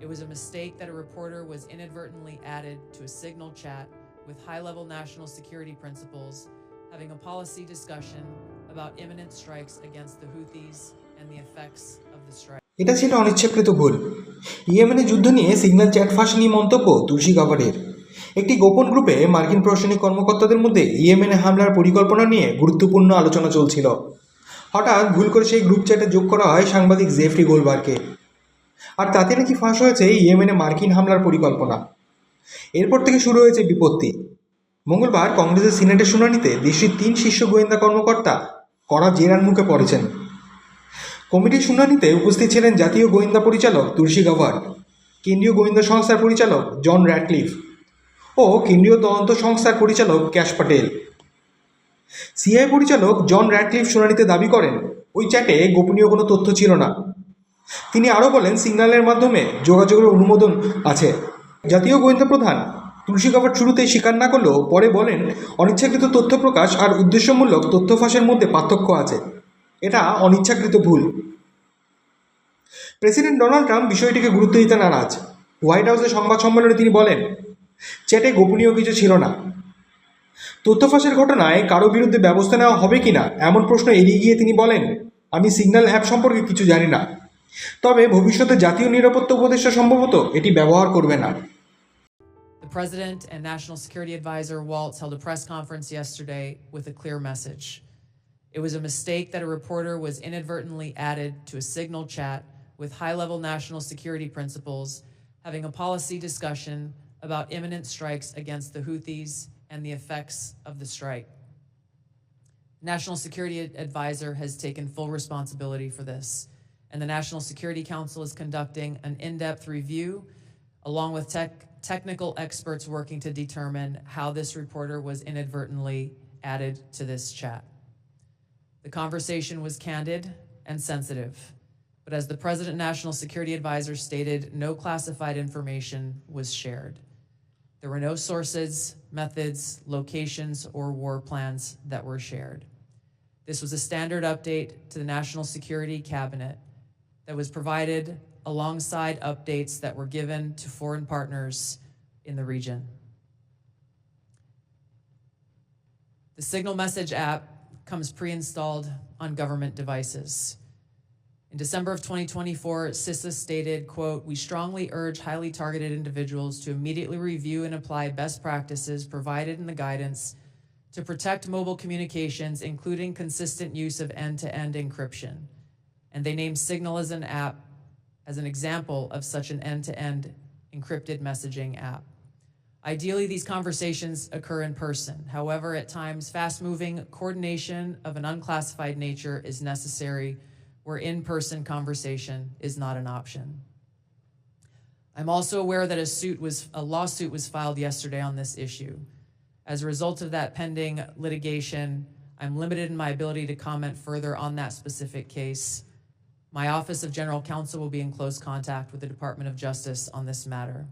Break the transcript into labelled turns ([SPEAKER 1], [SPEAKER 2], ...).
[SPEAKER 1] It was a mistake that a reporter was inadvertently added to a signal chat with high level national security principals having a policy discussion about imminent strikes against the Houthis and the effects of the strike.
[SPEAKER 2] এটা ছিল অনিচ্ছাকৃত ভুল ইয়েমেনে যুদ্ধ নিয়ে signal chat ফাঁস নিয়ে মন্তব্য তুলসী গাভারের একটি গোপন গ্রুপে মার্কিন প্রশাসনিক কর্মকর্তাদের মধ্যে ইয়েমেনে হামলার পরিকল্পনা নিয়ে গুরুত্বপূর্ণ আলোচনা চলছিল হঠাৎ ভুল করে সেই গ্রুপ চ্যাটে যোগ করা হয় সাংবাদিক জেফরি গোলবার্কে আর তাতে নাকি ফাঁস হয়েছে ইয়েমেনে মার্কিন হামলার পরিকল্পনা। এরপর থেকে শুরু হয়েছে বিপত্তি। মঙ্গলবার কংগ্রেসের সিনেটের শুনানিতে দেশটির তিন শীর্ষ গোয়েন্দা কর্মকর্তা কড়া জেরার মুখে পড়েছেন। কমিটির শুনানিতে উপস্থিত ছিলেন জাতীয় গোয়েন্দা পরিচালক তুলসী গাভার, কেন্দ্রীয় গোয়েন্দা সংস্থার পরিচালক জন র্যাটলিফ ও কেন্দ্রীয় তদন্ত সংস্থার পরিচালক ক্যাশ প্যাটেল। সিআই পরিচালক জন র্যাটলিফ শুনানিতে দাবি করেন, ওই চ্যাটে গোপনীয় কোনো তথ্য ছিল না। তিনি আরও বলেন, সিগন্যালের মাধ্যমে যোগাযোগের অনুমোদন আছে। জাতীয় গোয়েন্দা প্রধান তুলসী গাভার শুরুতেই স্বীকার না করলেও পরে বলেন, অনিচ্ছাকৃত তথ্য প্রকাশ আর উদ্দেশ্যমূলক তথ্য ফাঁসের মধ্যে পার্থক্য আছে। এটা অনিচ্ছাকৃত ভুল। প্রেসিডেন্ট ডোনাল্ড ট্রাম্প বিষয়টিকে গুরুত্ব দিতে নারাজ। হোয়াইট হাউসের সংবাদ সম্মেলনে তিনি বলেন, চ্যাটে গোপনীয় কিছু ছিল না। তথ্য ফাঁসের ঘটনায় কারও বিরুদ্ধে ব্যবস্থা নেওয়া হবে কিনা এমন প্রশ্ন এড়িয়ে গিয়ে তিনি বলেন, আমি সিগন্যাল অ্যাপ সম্পর্কে কিছু জানি না। তবে ভবিষ্যতে জাতীয় নিরাপত্তা উপদেষ্টা সম্ভবত এটি ব্যবহার করবে না
[SPEAKER 1] The President and National Security Advisor Waltz held a press conference yesterday with a clear message. It was a mistake that a reporter was inadvertently added to a signal chat with high level national security principals having a policy discussion about imminent strikes against the Houthis and the effects of the strike. National Security Advisor has taken full responsibility for this, and the National Security Council is conducting an in depth review along with tech, technical experts working to determine how this reporter was inadvertently added to this chat. The conversation was candid and sensitive, but as the President National Security Advisor stated, no classified information was shared. There were no sources, methods, locations, or war plans that were shared. This was a standard update to the National Security Cabinet that was provided alongside updates that were given to foreign partners in the region. The Signal Message app comes pre-installed on government devices. In December of 2024, CISA stated, quote, "We strongly urge highly targeted individuals to immediately review and apply best practices provided in the guidance to protect mobile communications, including consistent use of end-to-end encryption." And they named Signal as an app as an example of such an end-to-end encrypted messaging app. Ideally, these conversations occur in person. However, at times, fast-moving coordination of an unclassified nature is necessary where in-person conversation is not an option. I'm also aware that a suit was a lawsuit was filed yesterday on this issue. As a result of that pending litigation, I'm limited in my ability to comment further on that specific case. My Office of General Counsel will be in close contact with the Department of Justice on this matter.